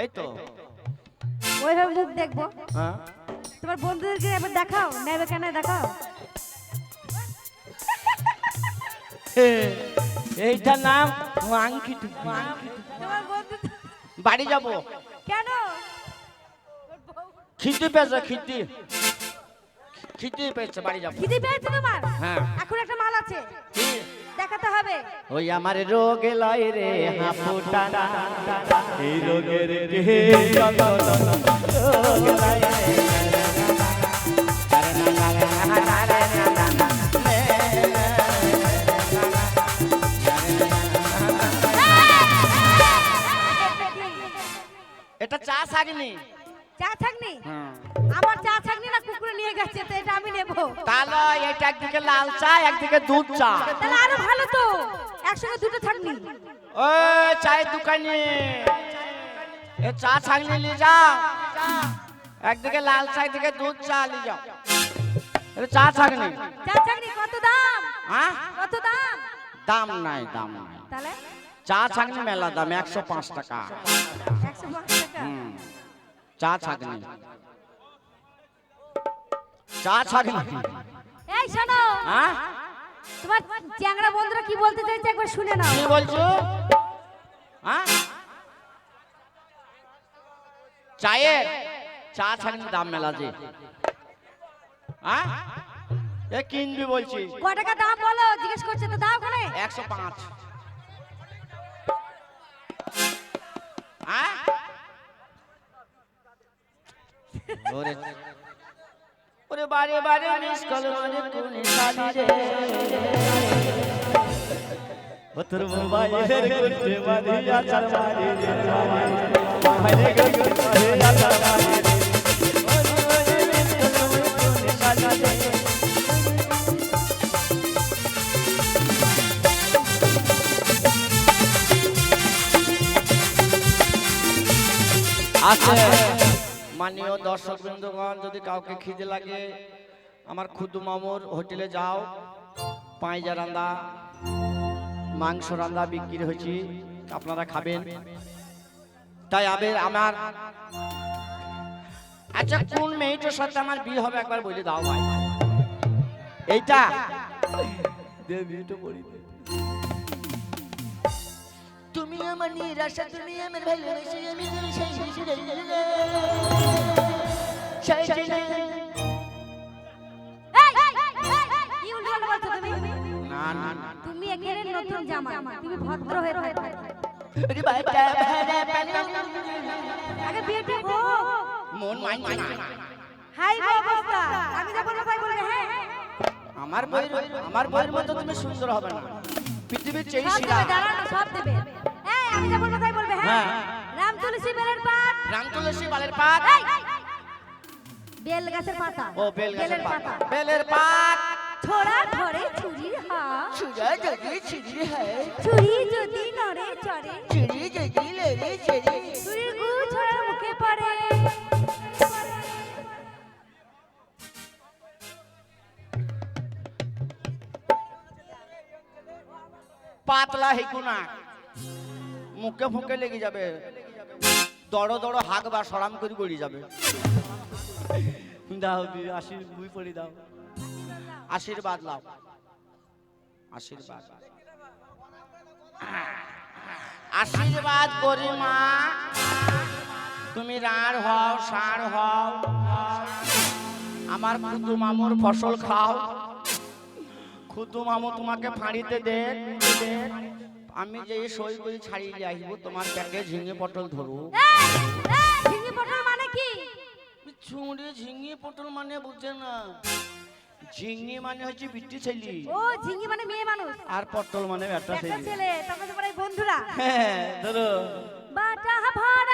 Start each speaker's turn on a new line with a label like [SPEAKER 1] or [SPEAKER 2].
[SPEAKER 1] এই তো।
[SPEAKER 2] হ্যাঁ।
[SPEAKER 1] তোমার বন্ধুদেরকে এবার দেখাও নেবে কেন দেখাও?
[SPEAKER 2] এইটার নাম
[SPEAKER 1] বন্ধু
[SPEAKER 2] বাড়ি যাব।
[SPEAKER 1] কেন?
[SPEAKER 2] খিদি পেয়েছে খিদি। খিদি পেয়েছে বাড়ি যাব।
[SPEAKER 1] খিদে পেয়েছে তোমার?
[SPEAKER 2] হ্যাঁ।
[SPEAKER 1] এখন একটা মাল আছে। দেখাতে হবে।
[SPEAKER 2] ওই আমার রোগ লয় রে হাপুটা এই রোগের এটা চা শাকনি
[SPEAKER 1] চা ছাগনি
[SPEAKER 2] হ্যাঁ।
[SPEAKER 1] আমার চা ছাগনি না কুকুরে নিয়ে গেছে তো এটা আমি নেব।
[SPEAKER 2] তাহলে এটা একদিকে লাল চা একদিকে দুধ চা।
[SPEAKER 1] তাহলে আরও ভালো তো একসঙ্গে দুটো ছাগনি
[SPEAKER 2] ও চায়ের দোকানে। এ চা ছাগনি নিয়ে যাও একদিকে লাল চা একদিকে দুধ চা নিয়ে যাও এটা চা ছাগনি
[SPEAKER 1] চা ছাগনি কত দাম?
[SPEAKER 2] হ্যাঁ?
[SPEAKER 1] কত দাম?
[SPEAKER 2] দাম নাই দাম নাই।
[SPEAKER 1] তাহলে?
[SPEAKER 2] চা ছাগনি মেলা দাম একশো পাঁচ টাকা।
[SPEAKER 1] একশো পাঁচ
[SPEAKER 2] চা ছাগনি চা ছাগনি
[SPEAKER 1] এই শোনো।
[SPEAKER 2] হ্যাঁ?
[SPEAKER 1] তোমার চ্যাংড়া বন্ধুরা কি বলতে চাইছে একবার শুনে নাও।
[SPEAKER 2] কি বলছো? হ্যাঁ? চায়ের? চা ছাগনি দাম মেলা যে হ্যাঁ? এ কিনবি বলছি।
[SPEAKER 1] কয় টাকা দাম বলো? জিজ্ঞেস করছে তো দাও
[SPEAKER 2] কোনে 105 ওরে ওরে বারে বারে মিস কল মানে কোনে শালি রে ও তোর মোবাইলের করতে মারি আচার মারি রে মোবাইলে করতে মারি আচার মারি রে। ওরে ওরে মিস কল মানে কোনে শালি রে আছে মাননীয় দর্শক বৃন্দগণ যদি কাউকে খিদে লাগে আমার ক্ষুদু মামুর হোটেলে যাও। পাঁইজা রান্দা মাংস রান্দা বিক্রি হয়েছি আপনারা খাবেন। তাই আবার আমার আচ্ছা কোন মেয়েটার সাথে আমার বিয়ে হবে একবার বলে দাও ভাই। এইটা? দে বিয়েটা বলি আমার নিরাশা তুমি আমার ভালোবাসা আমি তুমি সেই
[SPEAKER 1] তুমি নতুন জামা তুমি ভদ্র হয়ে থাকো আগে বিয়েটা হোক
[SPEAKER 2] মন মাইন
[SPEAKER 1] হাই গো অবস্থা আমি যা বলব হ্যাঁ
[SPEAKER 2] আমার বইয়ের আমার বইয়ের মতো তুমি সুন্দর হবে না পৃথিবীর চেয়ে
[SPEAKER 1] সব দেবে সব দেবে এই আমি যা বলব তাই বলবে হ্যাঁ?
[SPEAKER 2] হ্যাঁ।
[SPEAKER 1] রাম তুলসী বেলের পাত।
[SPEAKER 2] রাম তুলসী বালের পাত।
[SPEAKER 1] বেল গাছের পাতা।
[SPEAKER 2] ও বেল গাছের পাত। বেলের পাত।
[SPEAKER 1] ছোড়া ধরে চুরির হাত
[SPEAKER 2] সুজা যদি ছিড়ি হয়।
[SPEAKER 1] চুরি যদি নড়ে চড়ে।
[SPEAKER 2] ছিড়ি যদি লেরে ছিড়ি।
[SPEAKER 1] চুরির গু ছোড়ার মুখে পড়ে।
[SPEAKER 2] পাতলা হেকুনা মুখে ফুকে লেগে যাবে। দড় দড় হাক বা সরাম করে পড়ে যাবে। দাও আশীর বুই পড়ি দাও। আশীর্বাদ লাও। আশীর্বাদ। আশীর্বাদ করি মা। তুমি রাঁড় হও, সার হও। আমার খুদু মামুর ফসল খাও। খুদু মামু তোমাকে ফাঁড়িতে দেন আমি যে সই করে ছাড়িয়ে আসব তোমার প্যাকে ঝিঙে পটল ধরু
[SPEAKER 1] ঝিঙে পটল মানে কি?
[SPEAKER 2] ছুঁড়ে ঝিঙে পটল মানে বুঝছে না। ঝিঙে মানে হচ্ছে বিটি ছেলে।
[SPEAKER 1] ও ঝিঙে মানে মেয়ে মানুষ।
[SPEAKER 2] আর পটল মানে
[SPEAKER 1] ব্যাটা
[SPEAKER 2] ছেলে।
[SPEAKER 1] ছেলে তখন বন্ধুরা।
[SPEAKER 2] হ্যাঁ ধরো।
[SPEAKER 1] বাটা তুলা